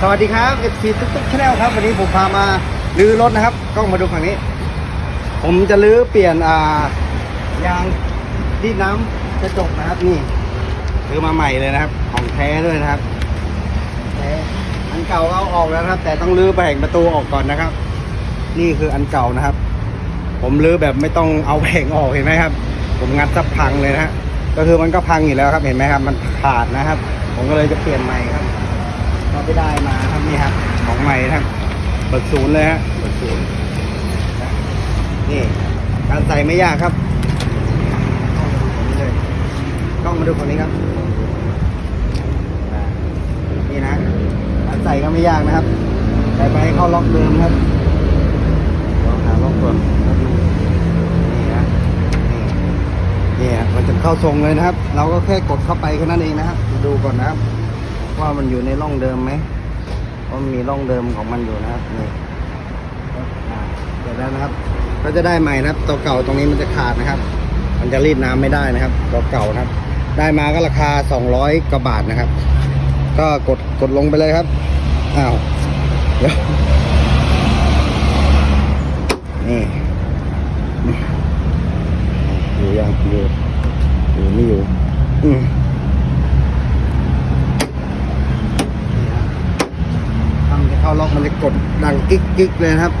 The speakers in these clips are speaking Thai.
สวัสดีครับ FC ตุ๊กตุ๊กชาแนลครับ วันนี้ผมพามาลื้อรถนะครับกล้องมาดูฝั่งนี้ ผมจะลื้อเปลี่ยนอ่ายางดีดน้ำกระจกนะครับ นี่ซื้อมาใหม่เลยนะครับ ของแท้ด้วยนะครับแท้อันเก่าเอาออกแล้วครับ แต่ต้องลื้อแผงประตูออกก่อนนะครับ นี่คืออันเก่านะครับ ผมลื้อแบบไม่ต้องเอาแผงออกเห็นไหมครับ ผมงัดซับพังเลยนะฮะก็คือมันก็พังอยู่แล้วครับ เห็นไหมครับ มันขาดนะครับ ผมก็เลยจะเปลี่ยนใหม่ครับ ก็ไปได้มาครับนี่ครับของใหม่ครับเบิกศูนย์เลยฮะเบิกศูนย์นี่การใส่ไม่ยากครับกล้องมาดูคนนี้ครับนี่นะการใส่ก็ไม่ยากนะครับใส่ไปให้เข้าล็อกเดิมครับเดี๋ยวหาล็อกก่อนแล้วดูนี่นะนี่นี่มันจะเข้าทรงเลยนะครับ เราก็แค่กดเข้าไปแค่นั้นเองนะครับดูก่อนนะครับ ว่ามันอยู่ในร่องเดิมไหมว่าะมีร่องเดิมของมันอยู่นะครับนี่อ่าเสร็จแล้วนะครับ ก็จะได้ใหม่นะครับ ตัวเก่าตรงนี้มันจะขาดนะครับ มันจะรีดน้ำไม่ได้นะครับ ตัวเก่านะครับ ได้มาก็ราคา 200กว่าบาทนะครับ ก็กดกดลงไปเลยครับอ้าวเดี๋ยวนี่อยู่ยังอยู่อยู่ไม่อยู่อืม ทำจะเข้าล็ อกมันจะกดดังกิ๊กกิ๊กเลยนะครับ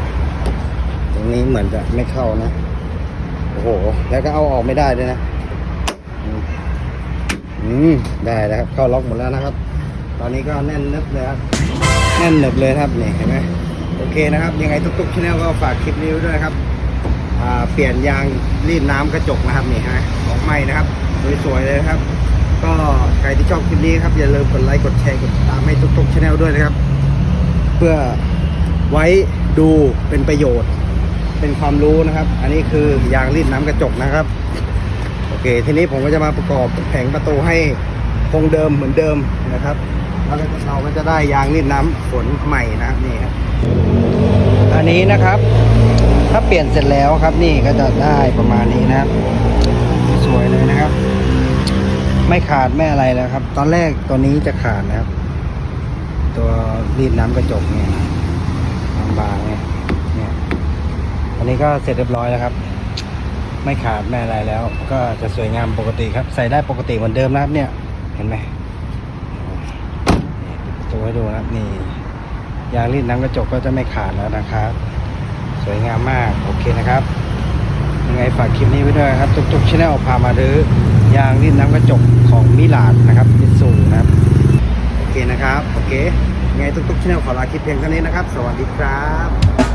ตรงนี้เหมือนจะไม่เข้านะโอ้โหแล้วก็เอาออกไม่ได้ด้วยนะอืมอืมได้แล้วครับเข้าล็อกหมดแล้วนะครับ ตอนนี้ก็แน่นนึบเลยครับแน่นหนึบเลยครับนี่เห็นไหมโอเคนะครับ ยังไงทุกๆช anel ก็ฝากคลิปนี้ด้วยครับอ่าเปลี่ยนยางรีดน้ำกระจกนะครับนี่ฮะของใหม่นะครับสวยๆเลยนะครับ ก็ใครที่ชอบคลิปนี้ครับอย่าลืมกดไลค์กดแชร์กดติดตามให้ทุกๆช anel ด้วยนะครับ เพื่อไว้ดูเป็นประโยชน์ เป็นความรู้นะครับ อันนี้คือยางรีดน้ำกระจกนะครับ โอเค ทีนี้ผมก็จะมาประกอบแผงประตูให้คงเดิมเหมือนเดิมนะครับแล้วเราก็จะได้ยางรีดน้ำฝนใหม่นะนี่ครับอันนี้นะครับ ถ้าเปลี่ยนเสร็จแล้วครับ นี่ก็จะได้ประมาณนี้นะครับ สวยเลยนะครับ ไม่ขาดไม่อะไรแล้วครับ ตอนแรกตัวนี้จะขาดนะครับ ตัวรีดน้ำกระจกเนี่ยบางๆเนี่ยเนี่ยอันนี้ก็เสร็จเรียบร้อยแล้วครับ ไม่ขาดไม่อะไรแล้ว ก็จะสวยงามปกติครับ ใส่ได้ปกติเหมือนเดิมนะครับเนี่ย เห็นไหมตัวให้ดูนะครับนี่ยางรีดน้ำกระจกก็จะไม่ขาดแล้วนะครับ สวยงามมากโอเคนะครับยังไงฝากคลิปนี้ไว้ด้วยครับทุกๆช anel พามาดื้อยางรีดน้ำกระจกของมิลาดนะครับมิสู เคยังไงทุกๆช่องขอลาคลิปเพียงเท่านี้นะครับ สวัสดีครับ